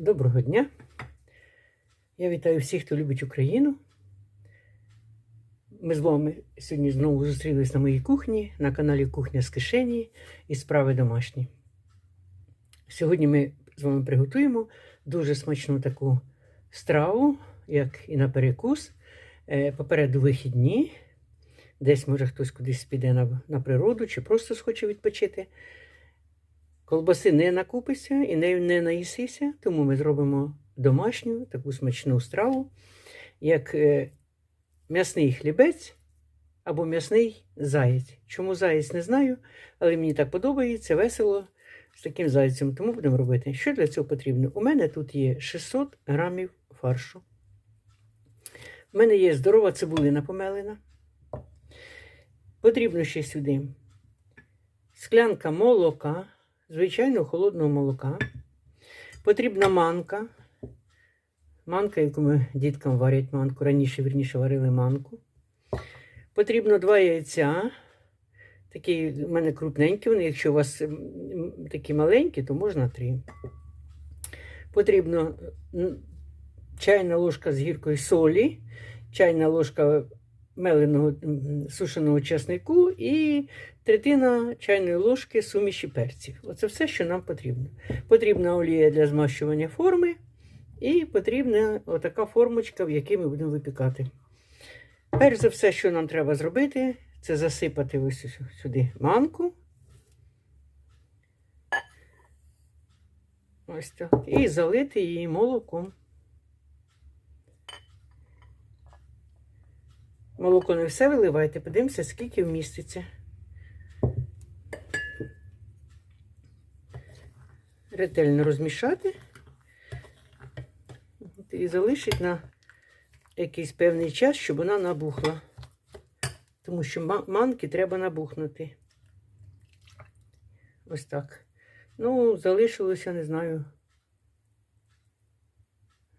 Доброго дня. Я вітаю всіх, хто любить Україну. Ми з вами сьогодні знову зустрілись на моїй кухні, на каналі Кухня з кишені і справи домашні. Сьогодні ми з вами приготуємо дуже смачну таку страву, як і на перекус. Е, Попереду вихідні. Десь, може, хтось кудись піде на, на природу чи просто схоче відпочити. Колбаси не накупися і не, не наїсися, тому ми зробимо домашню таку смачну страву, як е, м'ясний хлібець або м'ясний заєць. Чому заєць не знаю, але мені так подобається, весело з таким зайцем. Тому будемо робити. Що для цього потрібно? У мене тут є 600 грамів фаршу. У мене є здорова цибулина помелена. Потрібно ще сюди склянка молока звичайно холодного молока. Потрібна манка. Манка, яку ми діткам варять манку. Раніше, вірніше, варили манку. Потрібно два яйця. Такі в мене крупненькі, вони, якщо у вас такі маленькі, то можна три. Потрібно чайна ложка з гіркою солі, чайна ложка меленого сушеного чеснику і третина чайної ложки суміші перців. Оце все, що нам потрібно. Потрібна олія для змащування форми, і потрібна отака формочка, в якій ми будемо випікати. Перш за все, що нам треба зробити, це засипати ось сюди манку. Ось так. І залити її молоком. Молоко не все виливайте, подивимося, скільки вміститься. Ретельно розмішати і залишити на якийсь певний час, щоб вона набухла. Тому що манки треба набухнути. Ось так. Ну, залишилося, не знаю,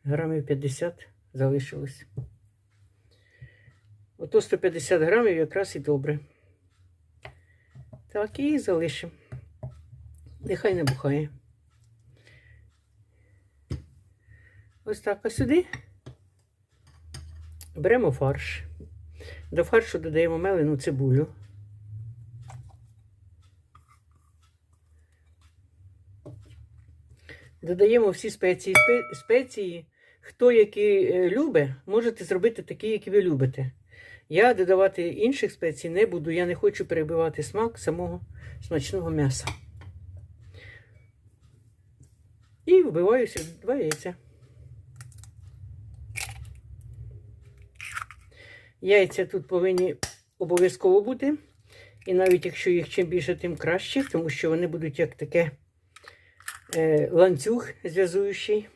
грамів 50 залишилось. Ото 150 грамів якраз і добре. Так, і залишимо. Нехай набухає. Ось так, а сюди беремо фарш. До фаршу додаємо мелену цибулю. Додаємо всі спеції. Спеції, хто які е, любить, можете зробити такі, які ви любите. Я додавати інших спецій не буду. Я не хочу перебивати смак самого смачного м'яса. І вбиваю сюди два яйця. Яйця тут повинні обов'язково бути. І навіть якщо їх чим більше, тим краще, тому що вони будуть як таке е, ланцюг зв'язуючий.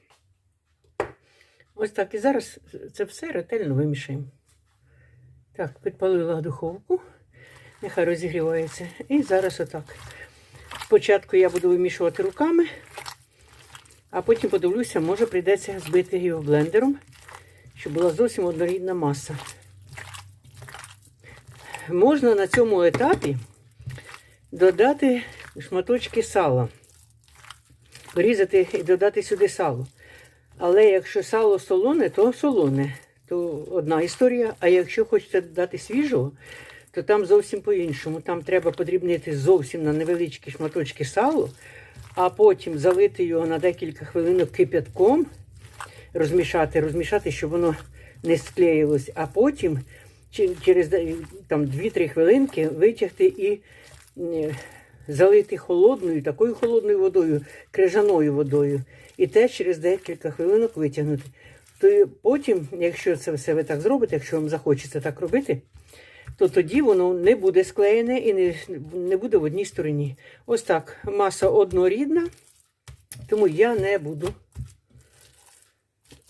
Ось так. І зараз це все ретельно вимішаємо. Так, підпалила духовку. Нехай розігрівається. І зараз отак. Спочатку я буду вимішувати руками, а потім подивлюся, може прийдеться збити його блендером, щоб була зовсім однорідна маса. Можна на цьому етапі додати шматочки сала. Порізати і додати сюди сало. Але якщо сало солоне, то солоне. То одна історія. А якщо хочете додати свіжого, то там зовсім по-іншому. Там треба подрібнити зовсім на невеличкі шматочки сало, а потім залити його на декілька хвилинок кип'ятком, розмішати, розмішати, щоб воно не склеїлось, а потім через там 2-3 хвилинки витягти і е, залити холодною, такою холодною водою, крижаною водою. І теж через декілька хвилинок витягнути. То потім, якщо це все ви так зробите, якщо вам захочеться так робити, то тоді воно не буде склеєне і не, не буде в одній стороні. Ось так. Маса однорідна, тому я не буду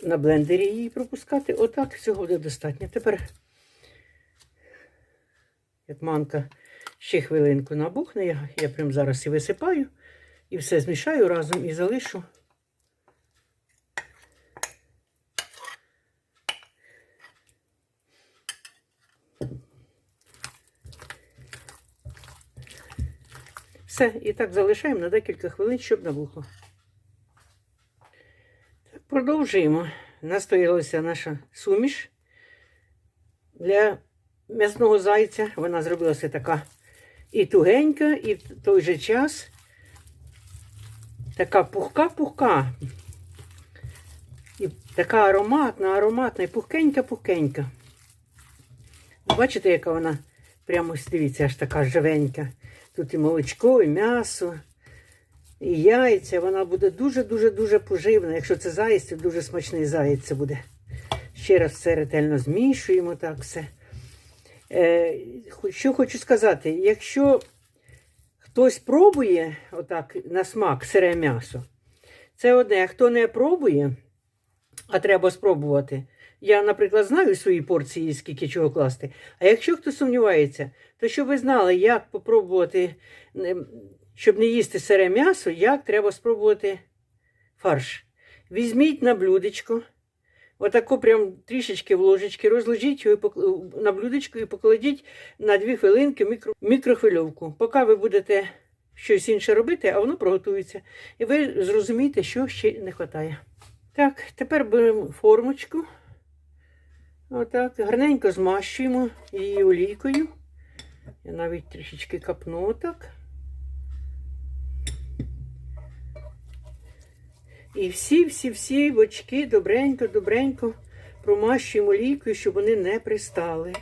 на блендері її пропускати. Отак всього буде достатньо. Тепер, як манка ще хвилинку набухне, я, я прямо зараз і висипаю, і все змішаю разом і залишу. Все, і так залишаємо на декілька хвилин, щоб набухло. Продовжуємо. Настоялася наша суміш для м'ясного зайця. Вона зробилася така і тугенька, і в той же час така пухка-пухка. І така ароматна, ароматна, і пухкенька-пухкенька. Бачите, яка вона прямо ось дивіться, аж така живенька. Тут і молочко, і м'ясо, і яйця. Вона буде дуже-дуже-дуже поживна. Якщо це заєць, це дуже смачний заєць це буде. Ще раз все ретельно змішуємо так все. Е, що хочу сказати, якщо хтось пробує отак на смак сире м'ясо, це одне, хто не пробує, а треба спробувати. Я, наприклад, знаю свої порції, скільки чого класти. А якщо хто сумнівається, то щоб ви знали, як попробувати, щоб не їсти сире м'ясо, як треба спробувати фарш. Візьміть на блюдечко, отако прям трішечки в ложечки, розложіть його на блюдечко і покладіть на 2 хвилинки мікро... мікрохвильовку. Поки ви будете щось інше робити, а воно приготується. І ви зрозумієте, що ще не вистачає. Так, тепер беремо формочку. Отак, гарненько змащуємо її олійкою. Я навіть трішечки капну отак. І всі-всі-всі бочки добренько, добренько промащуємо олійкою, щоб вони не пристали.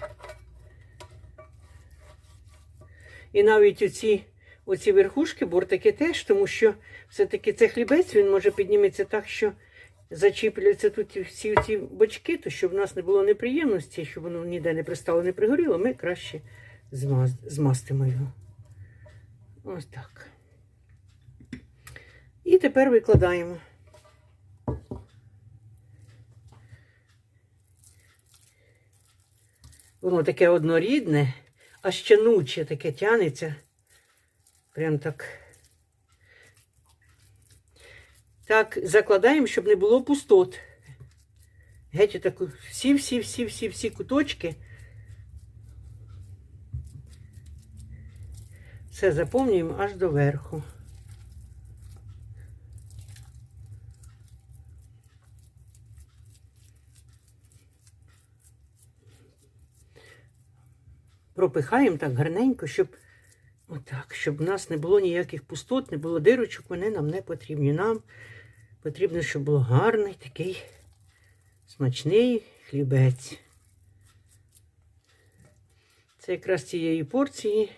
І навіть оці, оці верхушки, бортики теж, тому що все-таки це хлібець, він може підніметься так, що зачіпляться тут всі ці бочки, то щоб в нас не було неприємності, щоб воно ніде не пристало, не пригоріло, ми краще змаз... змастимо його. Ось так. І тепер викладаємо. Воно таке однорідне, а щануче таке тянеться. Прям так. Так, закладаємо, щоб не було пустот. Геть таку всі, всі, всі, всі, всі куточки. Все заповнюємо аж до верху. Пропихаємо так гарненько, щоб отак, щоб в нас не було ніяких пустот, не було дирочок, вони нам не потрібні. Нам потрібно, щоб був гарний такий смачний хлібець. Це якраз цієї порції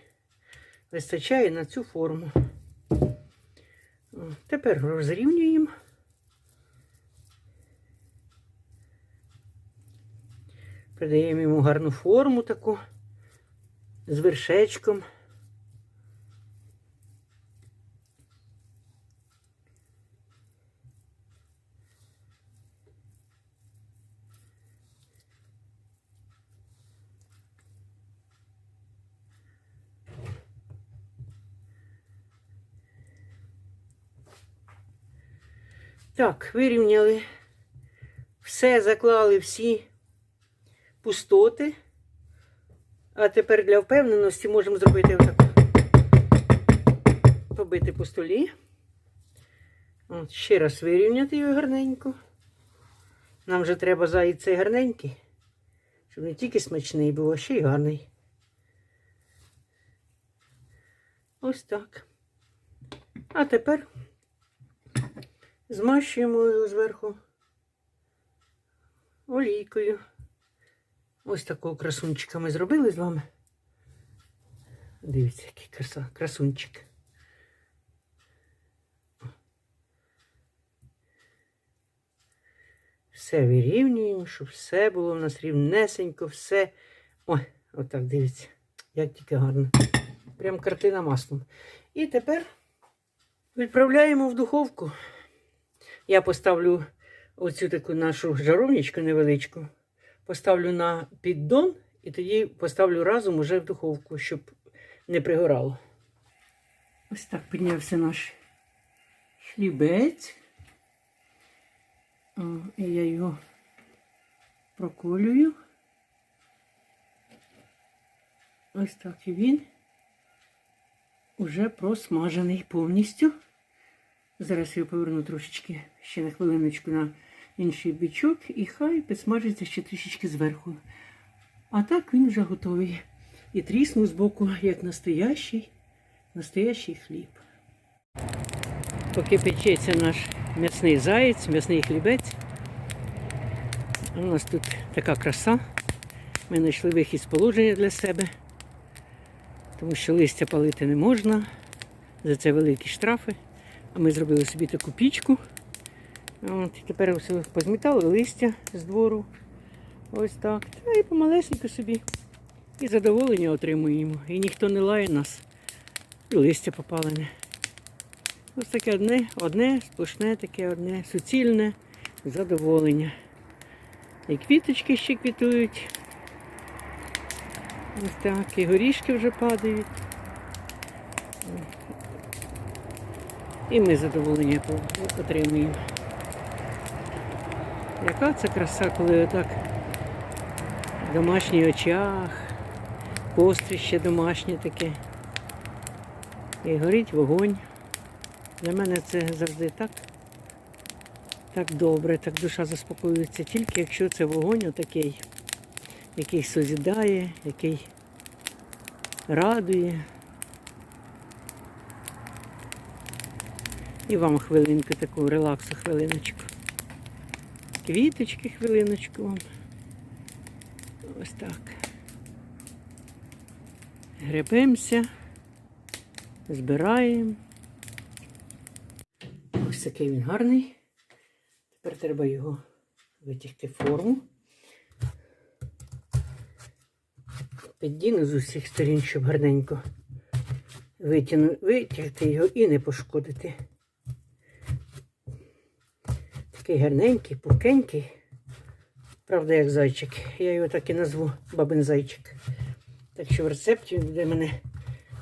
вистачає на цю форму. Тепер розрівнюємо. Придаємо йому гарну форму таку з вершечком. Так, вирівняли. Все заклали всі пустоти. А тепер для впевненості можемо зробити отак. Побити по столі. От, ще раз вирівняти його гарненько. Нам вже треба заєць цей гарненький, щоб не тільки смачний був, а ще й гарний. Ось так. А тепер змащуємо його зверху олійкою. Ось такого красунчика ми зробили з вами. Дивіться, який краса, красунчик. Все вирівнюємо, щоб все було в нас рівнесенько, все. Ой, отак дивіться, як тільки гарно. Прям картина маслом. І тепер відправляємо в духовку. Я поставлю оцю таку нашу жаровничку невеличку поставлю на піддон і тоді поставлю разом уже в духовку, щоб не пригорало. Ось так піднявся наш хлібець. І я його проколюю. Ось так і він уже просмажений повністю. Зараз я поверну трошечки ще на хвилиночку на інший бічок і хай підсмажиться ще трішечки зверху. А так він вже готовий. І тріснув збоку, як настоящий, настоящий хліб. Поки печеться наш м'ясний заєць, м'ясний хлібець. У нас тут така краса. Ми знайшли вихід з положення для себе, тому що листя палити не можна. За це великі штрафи. Ми зробили собі таку пічку. От, і тепер позмітали листя з двору. Ось так. Та і помалесенько собі. І задоволення отримуємо. І ніхто не лає нас. І листя попалене. Ось таке одне, одне, сплошне таке одне, суцільне задоволення. І квіточки ще квітують. Ось так, і горішки вже падають. І ми задоволення отримуємо. Яка це краса, коли отак в домашніх очах, кострище домашнє таке. І горить вогонь. Для мене це завжди так, так добре, так душа заспокоюється, тільки якщо це вогонь отакий, який созідає, який радує. І вам хвилинку таку релаксу, хвилиночку. Квіточки, хвилиночку вам. Ось так. Гребемося, збираємо. Ось такий він гарний. Тепер треба його витягти в форму. Піддіну з усіх сторін, щоб гарненько витягти його і не пошкодити. Такий гарненький, пухкенький. Правда, як зайчик. Я його так і назву бабин зайчик. Так що в рецепті він буде мене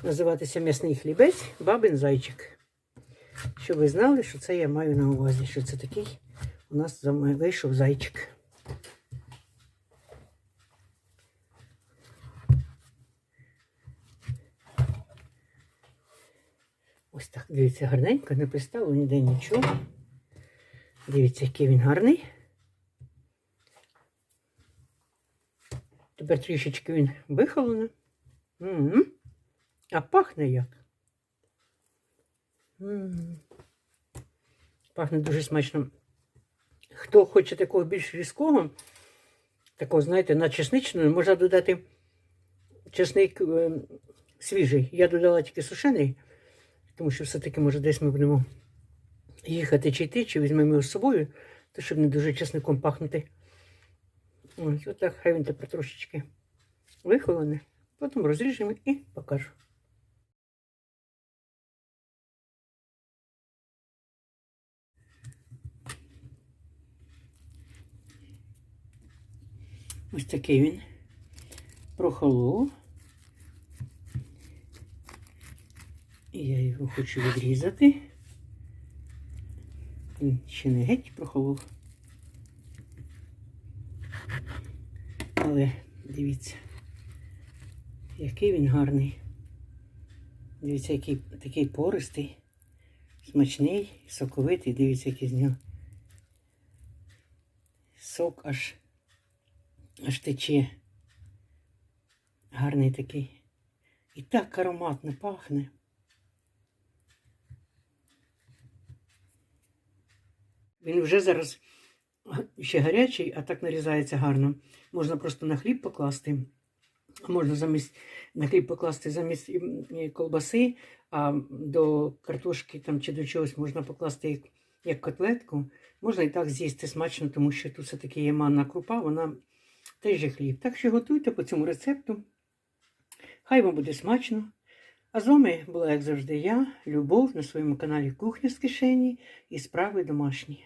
називатися м'ясний хлібець, бабин зайчик. Щоб ви знали, що це я маю на увазі, що це такий у нас вийшов зайчик. Ось так, дивіться, гарненько, не пристало ніде нічого. Дивіться, який він гарний. Тепер трішечки він вихолений. М-м. А пахне як. М. Пахне дуже смачно. Хто хоче такого більш різкого, такого, знаєте, на чесничного, можна додати чесник е, свіжий. Я додала тільки сушений, тому що все-таки, може, десь ми будемо їхати чи йти, чи візьмемо його з собою, то щоб не дуже чесником пахнути. Ось отак, хай він тепер трошечки вихолене. Потім розріжемо і покажу. Ось такий він прохолов. І я його хочу відрізати. Він ще не геть прохолов. Але дивіться, який він гарний. Дивіться, який такий пористий, смачний, соковитий. Дивіться, який з нього. Сок аж аж тече. Гарний такий. І так ароматно пахне. Він вже зараз ще гарячий, а так нарізається гарно. Можна просто на хліб покласти. Можна замість на хліб покласти замість е, колбаси, а до картошки там, чи до чогось можна покласти як, котлетку. Можна і так з'їсти смачно, тому що тут все-таки є манна крупа, вона теж є хліб. Так що готуйте по цьому рецепту. Хай вам буде смачно. А з вами була, як завжди, я, Любов, на своєму каналі Кухня з кишені і справи домашні.